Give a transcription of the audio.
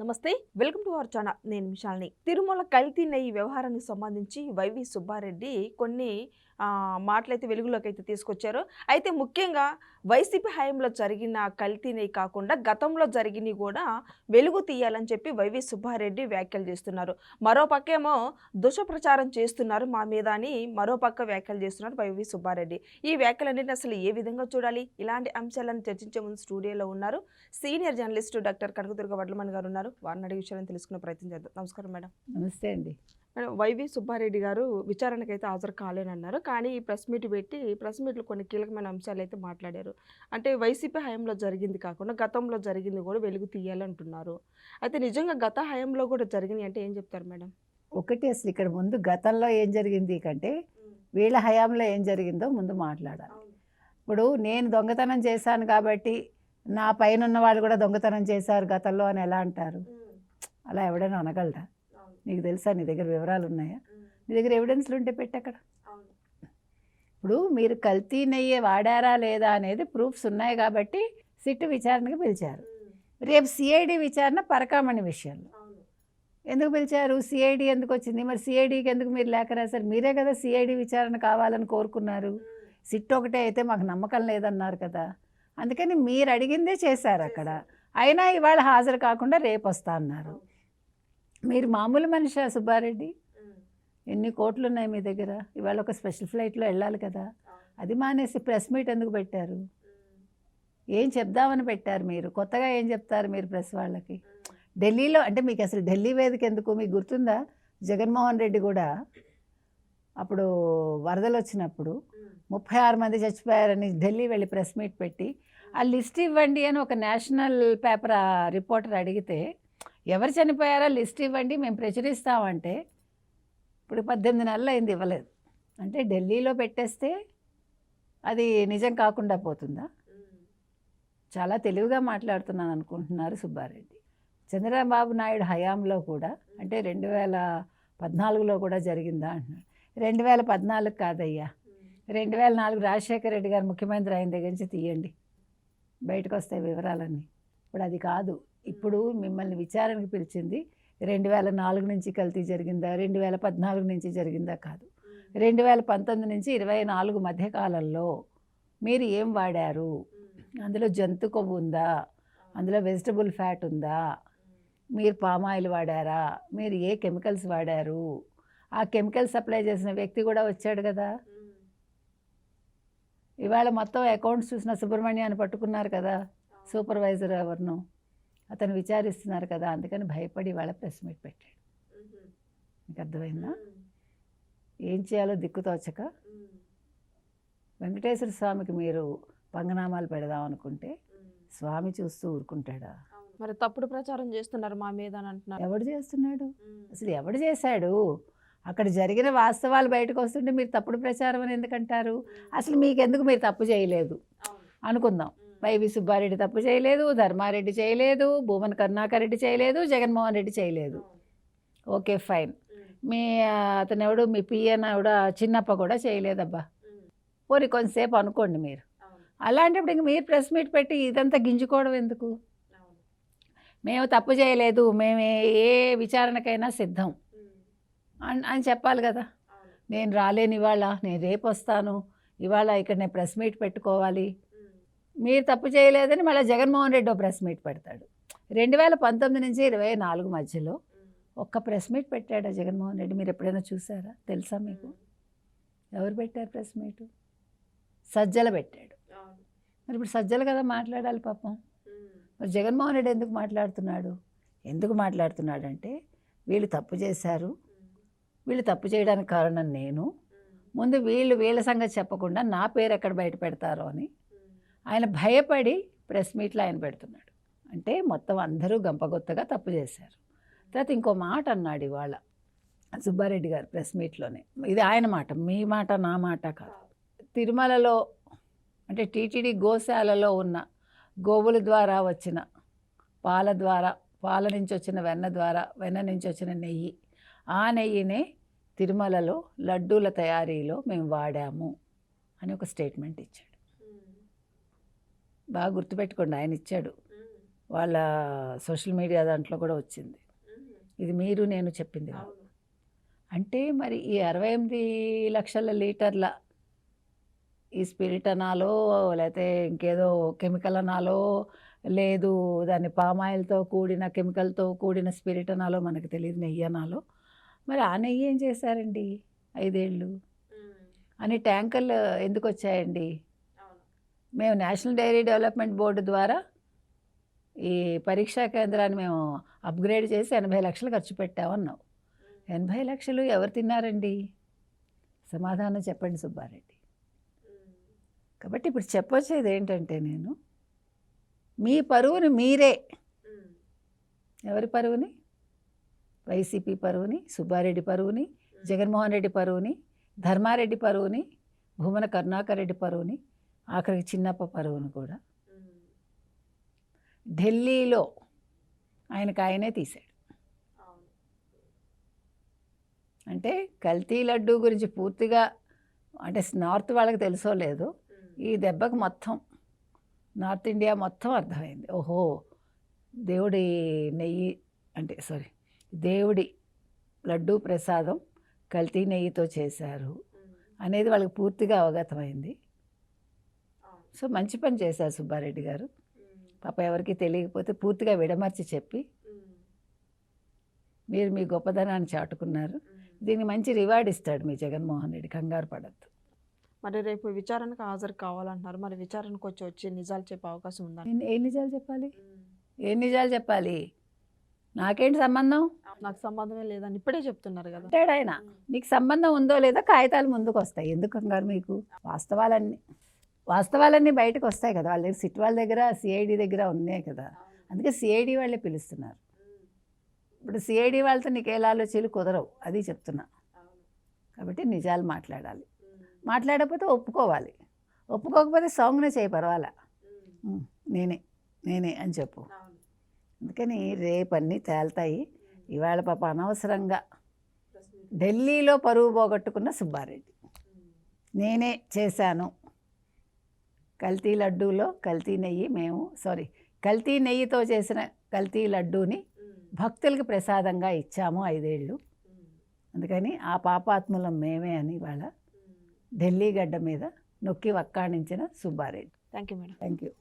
నమస్తే welcome to our channel. నేను మిషాల్ని. తిరుమల కల్తీ నెయ్యి వ్యవహారానికి సంబంధించి వైవి సుబ్బారెడ్డి కొన్ని మాటలైతే వెలుగులోకి అయితే తీసుకొచ్చారు. అయితే ముఖ్యంగా వైసీపీ హయాంలో జరిగిన కల్తీని కాకుండా గతంలో జరిగినవి కూడా వెలుగు తీయాలని చెప్పి వైవి సుబ్బారెడ్డి వ్యాఖ్యలు చేస్తున్నారు. మరో పక్కేమో దుషప్రచారం చేస్తున్నారు మా మీద అని మరోపక్క వ్యాఖ్యలు చేస్తున్నారు వైవి సుబ్బారెడ్డి. ఈ వ్యాఖ్యలన్నింటినీ అసలు ఏ విధంగా చూడాలి? ఇలాంటి అంశాలను చర్చించే ముందు స్టూడియోలో ఉన్నారు senior journalist doctor Kanakadurga Vadlamani గారు ఉన్నారు. వారిని అడిగే విషయాలను తెలుసుకునే ప్రయత్నం చేద్దాం. నమస్కారం మేడం. నమస్తే అండి. వైవి సుబ్బారెడ్డి గారు విచారణకు అయితే హాజరు కాలేనన్నారు. కానీ ఈ ప్రెస్ మీట్ పెట్టి ప్రెస్ మీట్లో కొన్ని కీలకమైన అంశాలు అయితే మాట్లాడారు. అంటే వైసీపీ హయాంలో జరిగింది కాకుండా గతంలో జరిగింది కూడా వెలుగు తీయాలంటున్నారు. అయితే నిజంగా గత హయాంలో కూడా జరిగినాయి అంటే ఏం చెప్తారు మేడం? ఒకటి అసలు ఇక్కడ ముందు గతంలో ఏం జరిగింది కంటే వీళ్ళ హయాంలో ఏం జరిగిందో ముందు మాట్లాడాలి. ఇప్పుడు నేను దొంగతనం చేశాను కాబట్టి నా పైన ఉన్న వాళ్ళు కూడా దొంగతనం చేశారు గతంలో అని ఎలా అంటారు? అలా ఎవడైనా అనగలరా నీకు తెలుసా నీ దగ్గర వివరాలు ఉన్నాయా నీ దగ్గర ఎవిడెన్స్లు ఉంటే పెట్టి అక్కడ. ఇప్పుడు మీరు కల్తీ నెయ్యి వాడారా లేదా అనేది ప్రూఫ్స్ ఉన్నాయి కాబట్టి సిట్టు విచారణకు పిలిచారు. రేపు సిఐడి విచారణ పరకామణి విషయంలో. ఎందుకు పిలిచారు? సిఐడి ఎందుకు వచ్చింది? మరి సిఐడికి ఎందుకు మీరు లేఖ రాశారు? మీరే కదా సిఐడి విచారణ కావాలని కోరుకున్నారు. సిట్ ఒకటే అయితే మాకు నమ్మకం లేదన్నారు కదా. అందుకని మీరు అడిగిందే చేశారు అక్కడ. అయినా ఇవాళ హాజరు కాకుండా రేపు వస్తా అన్నారు. మీరు మామూలు మనిషా సుబ్బారెడ్డి? ఎన్ని కోట్లు ఉన్నాయి మీ దగ్గర? ఇవాళ ఒక స్పెషల్ ఫ్లైట్లో వెళ్ళాలి కదా. అది మానేసి ప్రెస్ మీట్ ఎందుకు పెట్టారు? ఏం చెప్దామని పెట్టారు మీరు? కొత్తగా ఏం చెప్తారు మీరు ప్రెస్ వాళ్ళకి? ఢిల్లీలో అంటే మీకు అసలు ఢిల్లీ వేదిక ఎందుకు? మీకు గుర్తుందా? జగన్మోహన్ రెడ్డి కూడా అప్పుడు వరదలు వచ్చినప్పుడు ముప్పై ఆరు మంది చచ్చిపోయారని ఢిల్లీ వెళ్ళి ప్రెస్ మీట్ పెట్టి ఆ లిస్ట్ ఇవ్వండి అని ఒక నేషనల్ పేపర్ రిపోర్టర్ అడిగితే ఎవరు చనిపోయారో లిస్ట్ ఇవ్వండి మేము ప్రచురిస్తామంటే ఇప్పుడు పద్దెనిమిది నెలలు అయింది ఇవ్వలేదు. అంటే ఢిల్లీలో పెట్టేస్తే అది నిజం కాకుండా పోతుందా? చాలా తెలివిగా మాట్లాడుతున్నాను అనుకుంటున్నారు సుబ్బారెడ్డి. చంద్రబాబు నాయుడు హయాంలో కూడా అంటే రెండు వేల పద్నాలుగులో కూడా జరిగిందా అంటున్నాడు. రెండు వేల పద్నాలుగు కాదయ్యా. రెండు వేల నాలుగు రాజశేఖర రెడ్డి గారు ముఖ్యమంత్రి అయిన దగ్గర నుంచి తీయండి. బయటకు వస్తాయి వివరాలన్నీ. ఇప్పుడు అది కాదు. ఇప్పుడు మిమ్మల్ని విచారణకు పిలిచింది రెండు వేల నాలుగు నుంచి కల్తీ జరిగిందా రెండు వేల పద్నాలుగు నుంచి జరిగిందా కాదు. రెండు వేల పంతొమ్మిది నుంచి ఇరవై నాలుగు మధ్యకాలంలో మీరు ఏం వాడారు? అందులో జంతు కొవ్వు ఉందా? అందులో వెజిటబుల్ ఫ్యాట్ ఉందా? మీరు పామాయిల్ వాడారా? మీరు ఏ కెమికల్స్ వాడారు? ఆ కెమికల్ సప్లై చేసిన వ్యక్తి కూడా వచ్చాడు కదా. ఇవాళ మొత్తం అకౌంట్స్ చూసిన సుబ్రహ్మణ్యాన్ని పట్టుకున్నారు కదా సూపర్వైజర్ ఎవరినో. అతను విచారిస్తున్నారు కదా అందుకని భయపడి ఇవాళ ప్రెస్ మీట్ పెట్టాడు. మీకు అర్థమైందా? ఏం చేయాలో దిక్కుతోచక వెంకటేశ్వర స్వామికి మీరు పంగనామాలు పెడదాం అనుకుంటే స్వామి చూస్తూ ఊరుకుంటాడా? మరి తప్పుడు ప్రచారం చేస్తున్నారు మా మీద అని అంటున్నారు. ఎవడు చేస్తున్నాడు? అసలు ఎవడు చేశాడు? అక్కడ జరిగిన వాస్తవాలు బయటకు వస్తుంటే మీరు తప్పుడు ప్రచారం అని ఎందుకంటారు? అసలు మీకెందుకు మీరు తప్పు చేయలేదు? అనుకుందాం. వైవి సుబ్బారెడ్డి తప్పు చేయలేదు ధర్మారెడ్డి చేయలేదు భూమన్ కరుణాకర్ రెడ్డి చేయలేదు జగన్మోహన్ రెడ్డి చేయలేదు. Okay fine. మీ అతను ఎవడు మీ పిఎన్ ఎవడ చిన్నప్ప కూడా చేయలేదబ్బా. పోనీ కొంతసేపు అనుకోండి మీరు. అలాంటప్పుడు ఇంక మీరు ప్రెస్ మీట్ పెట్టి ఇదంతా గింజుకోవడం ఎందుకు? మేము తప్పు చేయలేదు మేము ఏ- ఏ విచారణకైనా సిద్ధం. అని అని చెప్పాలి కదా. నేను రాలేను ఇవాళ నేను రేపు వస్తాను ఇవాళ ఇక్కడ నేను ప్రెస్ మీట్ పెట్టుకోవాలి. మీరు తప్పు చేయలేదని మళ్ళీ జగన్మోహన్ రెడ్డి ప్రెస్ మీట్ పెడతాడు. రెండు వేల పంతొమ్మిది నుంచి ఇరవై నాలుగు మధ్యలో ఒక్క ప్రెస్ మీట్ పెట్టాడా జగన్మోహన్ రెడ్డి? మీరు ఎప్పుడైనా చూసారా? తెలుసా మీకు? ఎవరు పెట్టారు ప్రెస్ మీట్? సజ్జల పెట్టాడు. మరి ఇప్పుడు సజ్జలు కదా మాట్లాడాలి పాపం. మరి జగన్మోహన్ రెడ్డి ఎందుకు మాట్లాడుతున్నాడు? ఎందుకు మాట్లాడుతున్నాడు అంటే వీళ్ళు తప్పు చేశారు. వీళ్ళు తప్పు చేయడానికి కారణం నేను. ముందు వీళ్ళు వీళ్ళ సంగతి చెప్పకుండా నా పేరు ఎక్కడ బయట పెడతారో అని ఆయన భయపడి ప్రెస్ మీట్లో ఆయన పెడుతున్నాడు. అంటే మొత్తం అందరూ గంపగొత్తగా తప్పు చేశారు. తర్వాత ఇంకో మాట అన్నాడు ఇవాళ సుబ్బారెడ్డి గారు ప్రెస్ మీట్లోనే. ఇది ఆయన మాట మీ మాట నా మాట కాదు. తిరుమలలో అంటే టీటీడీ గోశాలలో ఉన్న గోవుల ద్వారా వచ్చిన పాల ద్వారా పాల నుంచి వచ్చిన వెన్న ద్వారా వెన్న నుంచి వచ్చిన నెయ్యి ఆ నెయ్యినే తిరుమలలో లడ్డూల తయారీలో మేము వాడాము అని ఒక స్టేట్మెంట్ ఇచ్చాడు. బాగా గుర్తుపెట్టుకోండి. ఆయన ఇచ్చాడు. వాళ్ళ సోషల్ మీడియా దాంట్లో కూడా వచ్చింది. ఇది మీరు నేను చెప్పింది అంటే మరి ఈ అరవై ఎనిమిది లక్షల లీటర్ల ఈ స్పిరిట్ అనాలో లేకపోతే ఇంకేదో కెమికల్ అనాలో లేదు దాన్ని పామాయిల్తో కూడిన కెమికల్తో కూడిన స్పిరిట్ అనాలో మనకు తెలియదు నెయ్యి అనాలో. మరి ఆ నెయ్యి ఏం చేశారండి? ఐదేళ్ళు. అని ట్యాంకర్లు ఎందుకు వచ్చాయండి? మేము నేషనల్ డైరీ డెవలప్మెంట్ బోర్డు ద్వారా ఈ పరీక్షా కేంద్రాన్ని మేము అప్గ్రేడ్ చేసి ఎనభై లక్షలు ఖర్చు పెట్టామన్నాం ఎనభై లక్షలు ఎవరు తిన్నారండి? సమాధానం చెప్పండి సుబ్బారెడ్డి. కాబట్టి ఇప్పుడు చెప్పొచ్చేది ఏంటంటే నేను మీ పరువుని మీరే. ఎవరి పరువుని? వైసీపీ పరువుని సుబ్బారెడ్డి పరువుని జగన్మోహన్ రెడ్డి పరువుని ధర్మారెడ్డి పరువుని భూమన కరుణాకర్ రెడ్డి పరువుని ఆఖరికి చిన్నప్ప పరువుని కూడా. ఢిల్లీలో ఆయనకు ఆయనే తీశాడు. అంటే కల్తీ లడ్డు గురించి పూర్తిగా అంటే నార్త్ వాళ్ళకి తెలుసో లేదు ఈ దెబ్బకు మొత్తం నార్త్ ఇండియా మొత్తం అర్థమైంది. ఓహో దేవుడి నెయ్యి అంటే సారీ దేవుడి లడ్డు ప్రసాదం కల్తీ నెయ్యితో చేశారు అనేది వాళ్ళకి పూర్తిగా అవగతమైంది. సో మంచి పని చేశారు సుబ్బారెడ్డి గారు. పాప ఎవరికి తెలియకపోతే పూర్తిగా విడమర్చి చెప్పి మీరు మీ గొప్పదనాన్ని చాటుకున్నారు. దీనికి మంచి రివార్డ్ ఇస్తాడు మీ జగన్మోహన్ రెడ్డి కంగారు పడద్దు. మరి రేపు విచారణకు హాజరు కావాలంటున్నారు. మరి విచారణకు వచ్చి వచ్చి నిజాలు చెప్పే అవకాశం ఉందా? నేను ఏ నిజాలు చెప్పాలి? ఏ నిజాలు చెప్పాలి? నాకేంటి సంబంధం? నాకు సంబంధమే లేదని ఇప్పుడే చెప్తున్నారు కదా. అంటాడు ఆయన. నీకు సంబంధం ఉందో లేదో కాగితాలు ముందుకు వస్తాయి ఎందుకు కంగారు మీకు? వాస్తవాలన్నీ. వాస్తవాలన్నీ బయటకు వస్తాయి కదా. వాళ్ళ దగ్గర సిట్ వాళ్ళ దగ్గర సిఐడి దగ్గర ఉన్నాయి కదా. అందుకే సిఐడి వాళ్ళే పిలుస్తున్నారు. ఇప్పుడు సిఐడి వాళ్ళతో నీకు ఏ ఆలోచనలు కుదరవు. అది చెప్తున్నా. కాబట్టి నిజాలు మాట్లాడాలి. మాట్లాడకపోతే ఒప్పుకోవాలి. ఒప్పుకోకపోతే సాంగ్నే చేయి పర్వాలా? నేనే నేనే అని చెప్పు. అందుకని రేపు అన్నీ తేల్తాయి ఇవాళ పాప అనవసరంగా ఢిల్లీలో పరువు పోగొట్టుకున్న సుబ్బారెడ్డి. నేనే చేశాను. కల్తీ లడ్డూలో కల్తీ నెయ్యి మేము సారీ కల్తీ నెయ్యితో చేసిన కల్తీ లడ్డూని భక్తులకి ప్రసాదంగా ఇచ్చాము ఐదేళ్ళు. అందుకని ఆ పాపాత్ములం మేమే అని ఇవాళ ఢిల్లీ గడ్డ మీద నొక్కి వక్కాణించిన Subba Reddy. Thank you madam. Thank you